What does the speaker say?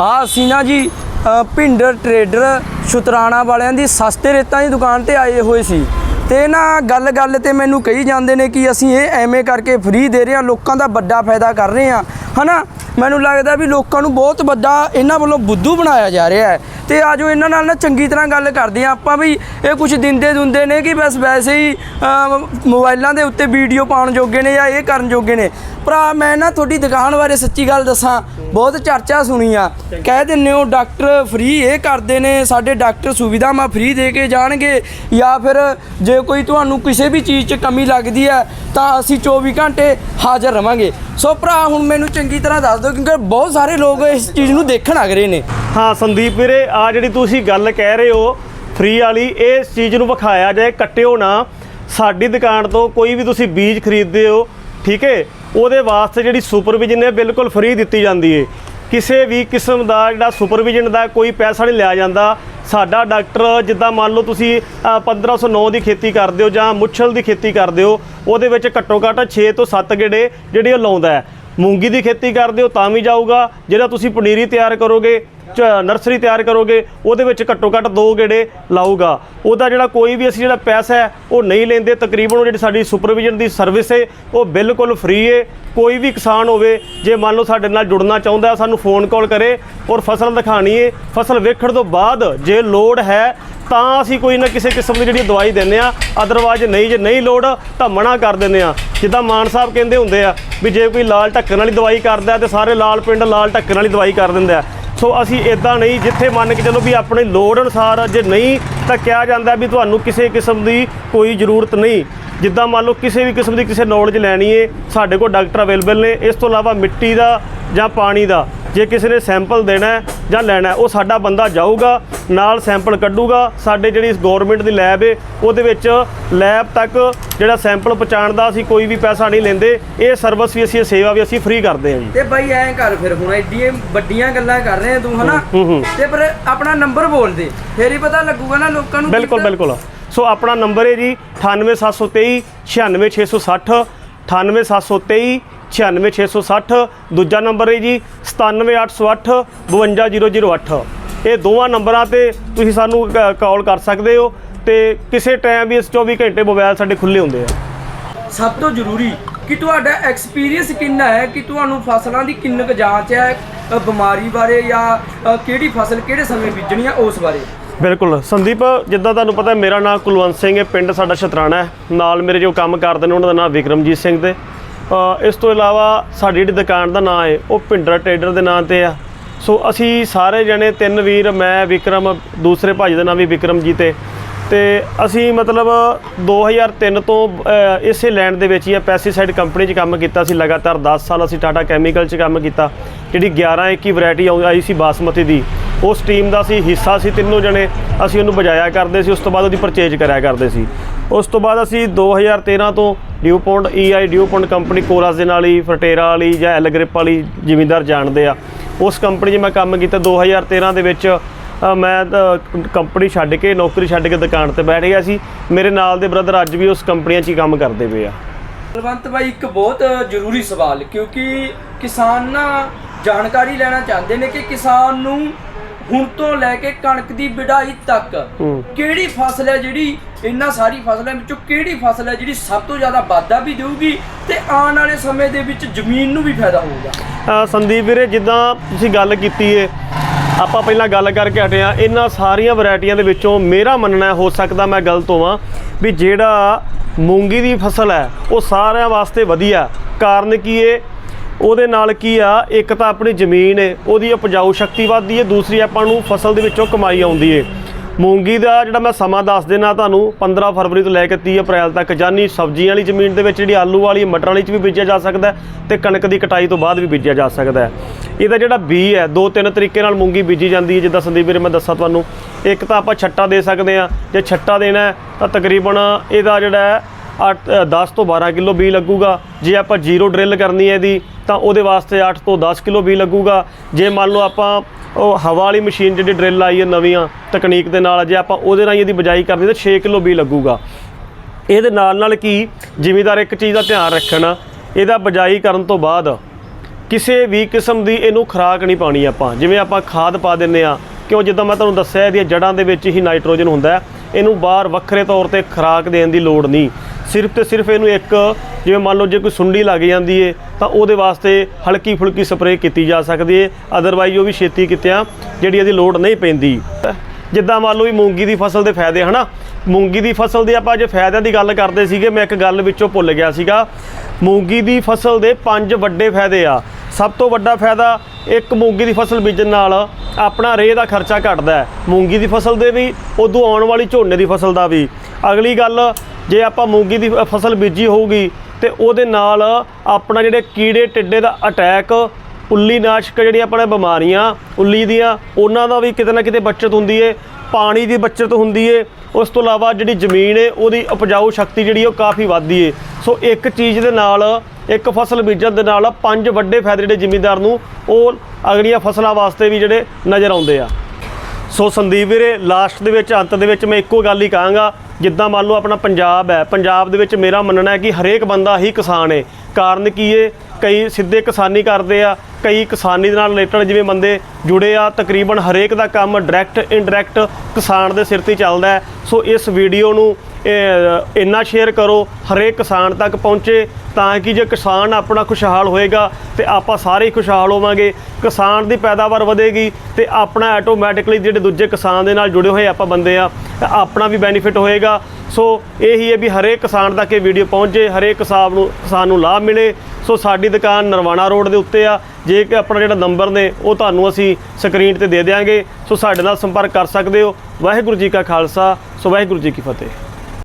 ਆ ਅਸੀਂ ਨਾ ਜੀ ਭਿੰਡਰ ਟਰੇਡਰ ਸ਼ੁਤਰਾਣਾ ਵਾਲਿਆਂ ਦੀ ਸਸਤੇ ਰੇਤਾਂ ਦੀ ਦੁਕਾਨ ਤੇ ਆਏ ਹੋਏ ਸੀ। ਤੇ ਨਾ ਗੱਲ ਗੱਲ ਤੇ ਮੈਨੂੰ ਕਹੀ ਜਾਂਦੇ ਨੇ ਕਿ ਅਸੀਂ ਇਹ ਐਵੇਂ ਕਰਕੇ ਫ੍ਰੀ ਦੇ ਰਹੇ ਹਾਂ, ਲੋਕਾਂ ਦਾ ਵੱਡਾ ਫਾਇਦਾ ਕਰ ਰਹੇ ਹਾਂ। ਹਨਾ? ਮੈਨੂੰ ਲੱਗਦਾ ਵੀ ਲੋਕਾਂ ਨੂੰ ਬਹੁਤ ਵੱਡਾ ਇਹਨਾਂ ਵੱਲੋਂ ਬੁੱਧੂ ਬਣਾਇਆ ਜਾ ਰਿਹਾ ਹੈ। ਤੇ ਆਜੋ ਇਹਨਾਂ ਨਾਲ ਨਾ ਚੰਗੀ ਤਰ੍ਹਾਂ ਗੱਲ ਕਰਦੇ ਹਾਂ। ਆਪਾਂ ਵੀ ਇਹ ਕੁਝ ਦਿੰਦੇ ਦੁੰਦੇ ਨੇ ਕਿ ਬਸ ਵੈਸੇ ਹੀ ਮੋਬਾਈਲਾਂ ਦੇ ਉੱਤੇ ਵੀਡੀਓ ਪਾਉਣ ਜੋਗੇ ਨੇ ਜਾਂ ਇਹ ਕਰਨ ਜੋਗੇ ਨੇ। ਭਰਾ ਮੈਂ ਨਾ ਤੁਹਾਡੀ ਦੁਕਾਨ ਬਾਰੇ ਸੱਚੀ ਗੱਲ ਦੱਸਾਂ ਬਹੁਤ ਚਰਚਾ ਸੁਣੀ ਆ। ਕਹਿ ਦਿੰਦੇ ਹੋ ਡਾਕਟਰ ਫ੍ਰੀ ਇਹ ਕਰਦੇ ਨੇ ਸਾਡੇ ਡਾਕਟਰ ਸੁਵਿਧਾਵਾਂ ਫ੍ਰੀ ਦੇ ਕੇ ਜਾਣਗੇ ਜਾਂ ਫਿਰ ਜੇ ਕੋਈ ਤੁਹਾਨੂੰ ਕਿਸੇ ਵੀ ਚੀਜ਼ 'ਚ ਕਮੀ ਲੱਗਦੀ ਹੈ ਤਾਂ ਅਸੀਂ 24 ਘੰਟੇ ਹਾਜ਼ਰ ਰਵਾਂਗੇ। ਸੋ ਭਰਾ ਹੁਣ ਮੈਨੂੰ ਚੰਗੀ ਤਰ੍ਹਾਂ ਦੱਸ ਦਿਓ ਕਿਉਂਕਿ ਬਹੁਤ ਸਾਰੇ ਲੋਕ ਇਸ ਚੀਜ਼ ਨੂੰ ਦੇਖਣ ਆ ਰਹੇ ਨੇ। ਹਾਂ ਸੰਦੀਪ ਵੀਰੇ ਆ ਜਿਹੜੀ ਤੁਸੀਂ ਗੱਲ ਕਹਿ ਰਹੇ ਹੋ ਫ੍ਰੀ ਵਾਲੀ ਇਸ ਚੀਜ਼ ਨੂੰ ਵਿਖਾਇਆ ਜਾਏ ਕੱਟਿਓ ਨਾ। ਸਾਡੀ ਦੁਕਾਨ ਤੋਂ ਕੋਈ ਵੀ ਤੁਸੀਂ ਬੀਜ ਖਰੀਦਦੇ ਹੋ ਠੀਕ ਹੈ? ਉਹਦੇ ਵਾਸਤੇ ਜਿਹੜੀ ਸੁਪਰਵਿਜ਼ਨ ਹੈ ਬਿਲਕੁਲ ਫ੍ਰੀ ਦਿੱਤੀ ਜਾਂਦੀ ਹੈ। ਕਿਸੇ ਵੀ ਕਿਸਮ ਦਾ ਜਿਹੜਾ ਸੁਪਰਵਿਜ਼ਨ ਦਾ ਕੋਈ ਪੈਸਾ ਨਹੀਂ ਲਿਆ ਜਾਂਦਾ। ਸਾਡਾ ਡਾਕਟਰ ਜਿੱਦਾਂ ਮੰਨ ਲਓ ਤੁਸੀਂ ਅ, 1509 ਦੀ ਖੇਤੀ ਕਰਦੇ ਹੋ ਜਾਂ ਮੁੱਛਲ ਦੀ ਖੇਤੀ ਕਰਦੇ ਹੋ ਉਹਦੇ ਵਿੱਚ ਘੱਟੋ ਘੱਟ 6 ਤੋਂ 7 ਗੇੜੇ ਜਿਹੜੇ ਉਹ ਲਾਉਂਦਾ ਹੈ। ਮੂੰਗੀ ਦੀ ਖੇਤੀ ਕਰਦੇ ਹੋ ਤਾਂ ਵੀ ਜਾਊਗਾ। ਜਿਹੜਾ ਤੁਸੀਂ ਪਨੀਰੀ ਤਿਆਰ ਕਰੋਗੇ ਨਰਸਰੀ ਤਿਆਰ ਕਰੋਗੇ, ਉਹਦੇ ਵਿੱਚ ਘੱਟੋ ਘੱਟ ਦੋ ਗੇੜੇ ਲਾਊਗਾ। ਉਹਦਾ ਜਿਹੜਾ ਕੋਈ ਵੀ ਅਸੀਂ ਜਿਹੜਾ ਪੈਸਾ ਹੈ, ਉਹ ਨਹੀਂ ਲੈਂਦੇ। ਤਕਰੀਬਨ ਉਹ ਜਿਹੜੀ ਸਾਡੀ ਸੁਪਰਵਿਜ਼ਨ ਦੀ ਸਰਵਿਸ ਹੈ ਉਹ ਬਿਲਕੁਲ ਫ੍ਰੀ ਹੈ ਕੋਈ ਵੀ ਕਿਸਾਨ ਹੋਵੇ, ਜੇ ਮੰਨ ਲਓ ਸਾਡੇ ਨਾਲ ਜੁੜਨਾ ਚਾਹੁੰਦਾ, ਸਾਨੂੰ ਫੋਨ ਕਾਲ ਕਰੇ ਔਰ ਫਸਲ ਦਿਖਾਣੀ ਹੈ ਫਸਲ ਵੇਖਣ ਤੋਂ ਬਾਅਦ ਜੇ ਲੋੜ ਹੈ, ਤਾਂ ਅਸੀਂ ਕੋਈ ਨਾ ਕਿਸੇ ਕਿਸਮ ਦੀ ਜਿਹੜੀ ਦਵਾਈ ਦਿੰਨੇ ਆ ਅਦਰਵਾਇਜ਼ ਨਹੀਂ, ਜੇ ਨਹੀਂ ਲੋੜ, ਤਾਂ ਮਨਾ ਕਰ ਦਿੰਦੇ ਆ ਜਿੱਦਾਂ ਮਾਨ ਸਾਹਿਬ ਕਹਿੰਦੇ ਹੁੰਦੇ ਆ ਵੀ ਜੇ ਕੋਈ ਲਾਲ ਢੱਕਣ ਵਾਲੀ ਦਵਾਈ ਕਰਦਾ ਤੇ ਸਾਰੇ ਲਾਲ ਪਿੰਡ ਲਾਲ ਢੱਕਣ ਵਾਲੀ ਦਵਾਈ ਕਰ ਦਿੰਦਾ ਸੋ ਅਸੀਂ ਇਦਾਂ ਨਹੀਂ, ਜਿੱਥੇ ਮੰਨ ਕੇ ਚੱਲੋ ਵੀ ਆਪਣੇ ਲੋੜ ਅਨੁਸਾਰ ਜੇ ਨਹੀਂ ਤਾਂ ਕਿਹਾ ਜਾਂਦਾ ਵੀ ਤੁਹਾਨੂੰ ਕਿਸੇ ਕਿਸਮ ਦੀ ਕੋਈ ਜ਼ਰੂਰਤ ਨਹੀਂ। ਜਿੱਦਾਂ ਮੰਨ ਲਓ ਕਿਸੇ ਵੀ ਕਿਸਮ ਦੀ ਕਿਸੇ ਨੌਲੇਜ ਲੈਣੀ ਏ, ਸਾਡੇ ਕੋਲ ਡਾਕਟਰ ਅਵੇਲੇਬਲ ਨੇ, ਇਸ ਤੋਂ ਇਲਾਵਾ ਮਿੱਟੀ ਦਾ ਜਾਂ ਪਾਣੀ ਦਾ। ਜੇ ਕਿਸੇ ਨੇ ਸੈਂਪਲ ਦੇਣਾ ਹੈ ਜਾਂ ਲੈਣਾ ਹੈ, ਉਹ ਸਾਡਾ ਬੰਦਾ ਜਾਊਗਾ ਨਾਲ ਸੈਂਪਲ ਕੱਢੂਗਾ। ਸਾਡੇ ਜਿਹੜੀ ਗਵਰਨਮੈਂਟ ਦੀ ਲੈਬ ਏ ਉਹਦੇ ਵਿੱਚ ਲੈਬ ਤੱਕ ਜਿਹੜਾ ਸੈਂਪਲ ਪਹੁੰਚਾਉਣ ਦਾ ਅਸੀਂ ਕੋਈ ਵੀ ਪੈਸਾ ਨਹੀਂ ਲੈਂਦੇ। ਇਹ ਸਰਵਿਸ ਵੀ ਅਸੀਂ ਇਹ ਸੇਵਾ ਵੀ ਅਸੀਂ ਫ੍ਰੀ ਕਰਦੇ ਹਾਂ ਜੀ। ਤੇ ਬਾਈ ਐਂ ਕਰ ਫਿਰ ਹੁਣ ਐਡੀਆਂ ਵੱਡੀਆਂ ਗੱਲਾਂ ਕਰ ਰਹੇ ਆ ਤੂੰ ਹਨਾ? ਤੇ ਪਰ ਆਪਣਾ ਨੰਬਰ ਬੋਲ ਦੇ। ਫੇਰ ਹੀ ਪਤਾ ਲੱਗੂਗਾ ਨਾ ਲੋਕਾਂ ਨੂੰ ਬਿਲਕੁਲ ਬਿਲਕੁਲ। ਸੋ ਆਪਣਾ ਨੰਬਰ ਹੈ ਜੀ 98723 96660 98723 96660 ਦੂਜਾ ਨੰਬਰ ਹੈ ਜੀ 97808 52008 ਇਹ ਦੋਵਾਂ ਨੰਬਰਾਂ ਤੇ ਤੁਸੀਂ ਸਾਨੂੰ ਕਾਲ ਕਰ ਸਕਦੇ ਹੋ ਤੇ ਕਿਸੇ ਟਾਈਮ ਵੀ ਇਸ 24 ਘੰਟੇ ਮੋਬਾਈਲ ਸਾਡੇ ਖੁੱਲੇ ਹੁੰਦੇ ਆ ਸਭ ਤੋਂ ਜ਼ਰੂਰੀ ਕਿ ਤੁਹਾਡਾ ਐਕਸਪੀਰੀਅੰਸ ਕਿੰਨਾ ਹੈ ਕਿ ਤੁਹਾਨੂੰ ਫਸਲਾਂ ਦੀ ਕਿੰਨੀ ਕੁ ਜਾਂਚ ਹੈ ਬਿਮਾਰੀ ਬਾਰੇ ਜਾਂ ਕਿਹੜੀ ਫਸਲ ਕਿਹੜੇ ਸਮੇਂ ਬੀਜਣੀ ਹੈ ਉਸ ਬਾਰੇ ਬਿਲਕੁਲ। ਸੰਦੀਪ, ਜਿੱਦਾਂ ਤੁਹਾਨੂੰ ਪਤਾ, ਮੇਰਾ ਨਾਮ ਕੁਲਵੰਤ ਸਿੰਘ ਹੈ, ਪਿੰਡ ਸਾਡਾ ਸ਼ਤਰਾਣਾ ਹੈ। ਨਾਲ ਮੇਰੇ ਜੋ ਕੰਮ ਕਰਦੇ ਨੇ, ਉਹਨਾਂ ਦਾ ਨਾਮ ਵਿਕਰਮਜੀਤ ਸਿੰਘ ਤੇ ਇਸ ਤੋਂ ਇਲਾਵਾ ਸਾਡੀ ਜਿਹੜੀ ਦੁਕਾਨ ਦਾ ਨਾਮ ਹੈ, ਉਹ ਭਿੰਡਰਾ ਟਰੇਡਰ ਦੇ ਨਾਂ ਤੇ ਆ। ਸੋ ਅਸੀਂ ਸਾਰੇ ਜਣੇ, ਤਿੰਨ ਵੀਰ, ਮੈਂ, ਵਿਕਰਮ, ਦੂਸਰੇ ਭਾਜੀ ਦਾ ਨਾਮ ਵੀ ਵਿਕਰਮਜੀਤ ਹੈ। ਤੇ ਅਸੀਂ ਮਤਲਬ 2003 ਤੋਂ ਇਸੇ ਲੈਂਡ ਦੇ ਵਿੱਚ ਹੀ ਆ, ਪੈਸਟੀਸਾਈਡ ਕੰਪਨੀ 'ਚ ਕੰਮ ਕੀਤਾ ਸੀ ਲਗਾਤਾਰ। 10 ਸਾਲ ਅਸੀਂ ਟਾਟਾ ਕੈਮੀਕਲ 'ਚ ਕੰਮ ਕੀਤਾ। ਜਿਹੜੀ 11 21 ਵੈਰਾਈਟੀ ਆਈ ਸੀ ਬਾਸਮਤੀ ਦੀ। ਉਸ ਟੀਮ ਦਾ ਸੀ, ਹਿੱਸਾ ਸੀ ਤਿੰਨੋਂ ਜਣੇ। ਅਸੀਂ ਉਹਨੂੰ ਬਜਾਇਆ ਕਰਦੇ ਸੀ, ਉਸ ਤੋਂ ਬਾਅਦ ਉਹਦੀ ਪਰਚੇਜ ਕਰਿਆ ਕਰਦੇ ਸੀ। ਉਸ ਤੋਂ ਬਾਅਦ ਅਸੀਂ 2013 ਤੋਂ ਡਿਊਪੌਂਟ ਈਆਈ ਡਿਊਪੌਂਟ ਕੰਪਨੀ ਕੋਲਾਸ ਦੇ ਨਾਲ ਹੀ, ਫਰਟੇਰਾ ਵਾਲੀ ਜਾਂ ਐਲਗ੍ਰਿਪ ਵਾਲੀ ਜ਼ਿਮੀਂਦਾਰ ਜਾਣਦੇ ਆ। ਉਸ ਕੰਪਨੀ 'ਚ ਮੈਂ ਕੰਮ ਕੀਤਾ 2013 ਦੇ ਵਿੱਚ। ਮੈਂ ਕੰਪਨੀ ਛੱਡ ਕੇ, ਨੌਕਰੀ ਛੱਡ ਕੇ ਦੁਕਾਨ ਤੇ ਬੈਠ ਗਿਆ ਸੀ। ਮੇਰੇ ਨਾਲ ਦੇ ਬ੍ਰਦਰ ਅੱਜ ਵੀ ਉਸ ਕੰਪਨੀਆਂ 'ਚ ਹੀ ਕੰਮ ਕਰਦੇ ਪਏ ਆ। ਬਲਵੰਤ ਭਾਈ ਇੱਕ ਬਹੁਤ ਜ਼ਰੂਰੀ ਸਵਾਲ, ਕਿਉਂਕਿ ਕਿਸਾਨ ਨਾ ਜਾਣਕਾਰੀ ਲੈਣਾ ਚਾਹੁੰਦੇ ਨੇ ਕਿ ਕਿਸਾਨ ਨੂੰ ਹੁਣ ਤੋਂ ਲੈ ਕੇ ਕਣਕ ਦੀ ਵਿਢਾਈ ਤੱਕ। ਕਿਹੜੀ ਫਸਲ ਹੈ ਜਿਹੜੀ ਇਹਨਾਂ ਸਾਰੀ ਫਸਲਾਂ ਵਿੱਚੋਂ ਕਿਹੜੀ ਫਸਲ ਹੈ ਜਿਹੜੀ ਸਭ ਤੋਂ ਜ਼ਿਆਦਾ ਵਾਧਾ ਵੀ ਦੇਊਗੀ ਤੇ ਆਉਣ ਵਾਲੇ ਸਮੇਂ ਦੇ ਵਿੱਚ ਜ਼ਮੀਨ ਨੂੰ ਵੀ ਫਾਇਦਾ ਹੋਊਗਾ? ਸੰਦੀਪ ਵੀਰੇ ਜਿੱਦਾਂ ਤੁਸੀਂ ਗੱਲ ਕੀਤੀ ਏ ਆਪਾਂ ਪਹਿਲਾਂ ਗੱਲ ਕਰਕੇ ਹਟੇ ਆ। ਇਹਨਾਂ ਸਾਰੀਆਂ ਵੈਰਾਈਟੀਆਂ ਦੇ ਵਿੱਚੋਂ ਮੇਰਾ ਮੰਨਣਾ ਹੈ, ਹੋ ਸਕਦਾ ਮੈਂ ਗਲਤ ਹੋਵਾਂ ਵੀ ਜਿਹੜਾ ਮੂੰਗੀ ਦੀ ਫਸਲ ਹੈ ਉਹ ਸਾਰਿਆਂ ਵਾਸਤੇ ਵਧੀਆ। ਕਾਰਨ ਕੀ ਏ? ਉਹਦੇ ਨਾਲ ਕੀ ਆ, ਇੱਕ ਤਾਂ ਆਪਣੀ ਜ਼ਮੀਨ ਹੈ ਉਹਦੀ ਉਪਜਾਊ ਸ਼ਕਤੀ ਵੱਧਦੀ ਹੈ ਦੂਸਰੀ ਆਪਾਂ ਨੂੰ ਫਸਲ ਦੇ ਵਿੱਚੋਂ ਕਮਾਈ ਆਉਂਦੀ ਹੈ ਮੂੰਗੀ ਦਾ ਜਿਹੜਾ ਮੈਂ ਸਮਾਂ ਦੱਸ ਦੇਣਾ ਤੁਹਾਨੂੰ 15 ਫਰਵਰੀ ਤੋਂ ਲੈ ਕੇ 30 ਅਪ੍ਰੈਲ ਤੱਕ ਜਾਨੀ ਸਬਜ਼ੀਆਂ ਵਾਲੀ ਜ਼ਮੀਨ ਦੇ ਵਿੱਚ ਜਿਹੜੀ ਆਲੂ ਵਾਲੀ, ਮਟਰਾਂ ਵਾਲੀ ਚ ਵੀ ਬੀਜਿਆ ਜਾ ਸਕਦਾ ਹੈ ਤੇ ਕਣਕ ਦੀ ਕਟਾਈ ਤੋਂ ਬਾਅਦ ਵੀ ਬੀਜਿਆ ਜਾ ਸਕਦਾ ਇਹਦਾ ਜਿਹੜਾ ਬੀ ਹੈ, ਦੋ ਤਿੰਨ ਤਰੀਕੇ ਨਾਲ ਮੂੰਗੀ ਬੀਜੀ ਜਾਂਦੀ ਹੈ ਜਿੱਦਾਂ ਸੰਦੀਪ ਵੀਰੇ ਮੈਂ ਦੱਸਾਂ ਤੁਹਾਨੂੰ। ਇੱਕ ਤਾਂ ਆਪਾਂ ਛੱਟਾ ਦੇ ਸਕਦੇ ਆ ਜੇ ਛੱਟਾ ਦੇਣਾ ਤਾਂ ਤਕਰੀਬਨ ਇਹਦਾ ਜਿਹੜਾ 8 10 ਤੋਂ 12 ਕਿਲੋ ਬੀ ਲੱਗੂਗਾ। ਜੇ ਆਪਾਂ ਜ਼ੀਰੋ ਡਰਿਲ ਕਰਨੀ ਹੈ ਇਹਦੀ, ਤਾਂ ਉਹਦੇ ਵਾਸਤੇ 8 ਤੋਂ 10 ਕਿਲੋ ਬੀ ਲੱਗੂਗਾ। ਜੇ ਮੰਨ ਲਓ ਆਪਾਂ ਉਹ ਹਵਾ ਵਾਲੀ ਮਸ਼ੀਨ ਜਿਹੜੀ ਡਰਿਲ ਆਈ ਹੈ ਨਵੀਆਂ ਤਕਨੀਕ ਦੇ ਨਾਲ, ਜੇ ਆਪਾਂ ਉਹਦੇ ਨਾਲ ਇਹਦੀ ਬਜਾਈ ਕਰਨੀ, ਤਾਂ 6 ਕਿਲੋ ਬੀ ਲੱਗੂਗਾ। ਇਹਦੇ ਨਾਲ ਨਾਲ ਕੀ, ਜ਼ਿਮੀਦਾਰ ਇੱਕ ਚੀਜ਼ ਦਾ ਧਿਆਨ ਰੱਖਣ, ਇਹਦਾ ਬਜਾਈ ਕਰਨ ਤੋਂ ਬਾਅਦ ਕਿਸੇ ਵੀ ਕਿਸਮ ਦੀ ਇਹਨੂੰ ਖੁਰਾਕ ਨਹੀਂ ਪਾਣੀ ਆਪਾਂ। ਜਿਵੇਂ ਆਪਾਂ ਖਾਦ ਪਾ ਦਿੰਨੇ ਆ ਕਿਉਂ ਜਿੱਦਾਂ ਮੈਂ ਤੁਹਾਨੂੰ ਦੱਸਿਆ, ਇਹਦੀਆਂ ਜੜਾਂ ਦੇ ਵਿੱਚ ਹੀ ਨਾਈਟ੍ਰੋਜਨ ਹੁੰਦਾ ਹੈ, ਇਹਨੂੰ ਬਾਹਰ ਵੱਖਰੇ ਤੌਰ ਤੇ ਖੁਰਾਕ ਦੇਣ ਦੀ ਲੋੜ ਨਹੀਂ। ਸਿਰਫ ਤੇ ਸਿਰਫ ਇਹਨੂੰ ਇੱਕ, ਜਿਵੇਂ ਮੰਨ ਲਓ ਜੇ ਕੋਈ ਸੁੰਡੀ ਲੱਗ ਜਾਂਦੀ ਏ, ਤਾਂ ਉਹਦੇ ਵਾਸਤੇ ਹਲਕੀ ਫੁਲਕੀ ਸਪਰੇਅ ਕੀਤੀ ਜਾ ਸਕਦੀ ਏ। ਅਦਰਵਾਈਜ਼ ਉਹ ਵੀ ਛੇਤੀ ਕਿਤਿਆਂ ਜਿਹੜੀ ਇਹਦੀ ਲੋੜ ਨਹੀਂ ਪੈਂਦੀ। ਜਿੱਦਾਂ ਮੰਨ ਲਓ ਵੀ ਮੂੰਗੀ ਦੀ ਫਸਲ ਦੇ ਫਾਇਦੇ, ਹਨਾ? ਮੂੰਗੀ ਦੀ ਫਸਲ ਦੇ ਆਪਾਂ ਜੇ ਫਾਇਦਿਆਂ ਦੀ ਗੱਲ ਕਰਦੇ ਸੀਗੇ, ਮੈਂ ਇੱਕ ਗੱਲ ਵਿੱਚੋਂ ਭੁੱਲ ਗਿਆ ਸੀਗਾ। ਮੂੰਗੀ ਦੀ ਫਸਲ ਦੇ ਪੰਜ ਵੱਡੇ ਫਾਇਦੇ ਆ। ਸਭ ਤੋਂ ਵੱਡਾ ਫਾਇਦਾ ਇੱਕ ਮੂੰਗੀ ਦੀ ਫਸਲ ਬੀਜਣ ਨਾਲ ਆਪਣਾ ਰੇਹ ਦਾ ਖਰਚਾ ਘਟਦਾ ਹੈ। ਮੂੰਗੀ ਦੀ ਫਸਲ ਦੇ ਵੀ, ਉਦੋਂ ਆਉਣ ਵਾਲੀ ਝੋਨੇ ਦੀ ਫਸਲ ਦਾ ਵੀ। ਅਗਲੀ ਗੱਲ ਜੇ ਆਪਾਂ ਮੂੰਗੀ ਦੀ ਫਸਲ ਬੀਜੀ ਹੋਊਗੀ ਤੇ ਉਹਦੇ ਨਾਲ ਆਪਣਾ ਜਿਹੜੇ ਕੀੜੇ ਟਿੱਡੇ ਦਾ ਅਟੈਕ, ਉੱਲੀ ਨਾਸ਼ਕ ਜਿਹੜੀਆਂ ਆਪਣੇ ਬਿਮਾਰੀਆਂ, ਉੱਲੀ ਦੀਆਂ, ਉਹਨਾਂ ਦਾ ਵੀ ਕਿਤੇ ਨਾ ਕਿਤੇ ਬਚਤ ਹੁੰਦੀ ਏ, ਪਾਣੀ ਦੀ ਬਚਤ ਹੁੰਦੀ ਏ, ਉਸ ਤੋਂ ਇਲਾਵਾ ਜਿਹੜੀ ਜ਼ਮੀਨ ਏ, ਉਹਦੀ ਉਪਜਾਊ ਸ਼ਕਤੀ ਜਿਹੜੀ ਉਹ ਕਾਫੀ ਵੱਧਦੀ ਏ। ਸੋ ਇੱਕ ਚੀਜ਼ ਦੇ ਨਾਲ, ਇੱਕ ਫਸਲ ਬੀਜਣ ਦੇ ਨਾਲ ਪੰਜ ਵੱਡੇ ਫਾਇਦੇ ਜਿਹੜੇ ਜ਼ਿਮੀਂਦਾਰ ਨੂੰ ਉਹ ਅਗਲੀਆਂ ਫਸਲਾਂ ਵਾਸਤੇ ਵੀ ਜਿਹੜੇ ਨਜ਼ਰ ਆਉਂਦੇ ਆ। ਸੋ ਸੰਦੀਪ ਵੀਰੇ ਲਾਸਟ ਦੇ ਵਿੱਚ, ਅੰਤ ਦੇ ਵਿੱਚ ਮੈਂ ਇੱਕੋ ਗੱਲ ਹੀ ਕਹਾਂਗਾ ਜਿੱਦਾਂ ਮੰਨ ਲਓ ਆਪਣਾ ਪੰਜਾਬ ਹੈ, ਪੰਜਾਬ ਦੇ ਵਿੱਚ ਮੇਰਾ ਮੰਨਣਾ ਹੈ ਕਿ ਹਰੇਕ ਬੰਦਾ ਹੀ ਕਿਸਾਨ ਹੈ ਕਾਰਨ ਕੀ ਹੈ ਕਈ ਸਿੱਧੇ ਕਿਸਾਨੀ ਕਰਦੇ ਆ, ਕਈ ਕਿਸਾਨੀ ਦੇ ਨਾਲ ਰਿਲੇਟਡ ਜਿਵੇਂ ਬੰਦੇ ਜੁੜੇ ਆ, ਤਕਰੀਬਨ ਹਰੇਕ ਦਾ ਕੰਮ ਡਾਇਰੈਕਟ ਇਨਡਾਇਰੈਕਟ ਕਿਸਾਨ ਦੇ ਸਿਰ ਤੇ ਚੱਲਦਾ ਹੈ। ਸੋ ਇਸ ਵੀਡੀਓ ਨੂੰ ਇੰਨਾ ਸ਼ੇਅਰ ਕਰੋ, ਹਰੇਕ ਕਿਸਾਨ ਤੱਕ ਪਹੁੰਚੇ ਤਾਂ ਕਿ ਜੇ ਕਿਸਾਨ ਆਪਣਾ ਖੁਸ਼ਹਾਲ ਹੋਏਗਾ ਤੇ ਆਪਾਂ ਸਾਰੇ ਹੀ ਖੁਸ਼ਹਾਲ ਹੋਵਾਂਗੇ। ਕਿਸਾਨ ਦੀ ਪੈਦਾਵਾਰ ਵਧੇਗੀ ਤੇ ਆਪਣਾ ਆਟੋਮੈਟਿਕਲੀ ਜਿਹੜੇ ਦੂਜੇ ਕਿਸਾਨ ਦੇ ਨਾਲ ਜੁੜੇ ਹੋਏ ਆਪਾਂ ਬੰਦੇ ਆ ਤਾਂ ਆਪਣਾ ਵੀ ਬੈਨੀਫਿਟ ਹੋਏਗਾ। ਸੋ ਇਹੀ ਹੈ ਵੀ ਹਰੇਕ ਕਿਸਾਨ ਤੱਕ ਇਹ ਵੀਡੀਓ ਪਹੁੰਚੇ, ਹਰੇਕ ਕਿਸਾਨ ਨੂੰ ਕਿਸਾਨ ਨੂੰ ਲਾਭ ਮਿਲੇ। ਸੋ ਸਾਡੀ ਦੁਕਾਨ ਨਰਵਾਣਾ ਰੋਡ ਦੇ ਉੱਤੇ ਆ। ਜੇ ਕਿ ਆਪਣਾ ਜਿਹੜਾ ਨੰਬਰ ਨੇ, ਉਹ ਤੁਹਾਨੂੰ ਅਸੀਂ ਸਕਰੀਨ ਤੇ ਦੇ ਦਿਆਂਗੇ। ਸੋ ਸਾਡੇ ਨਾਲ ਸੰਪਰਕ ਕਰ ਸਕਦੇ ਹੋ। ਵਾਹਿਗੁਰੂ ਜੀ ਕਾ ਖਾਲਸਾ, ਸੋ ਵਾਹਿਗੁਰੂ ਜੀ ਕੀ ਫਤਿਹ।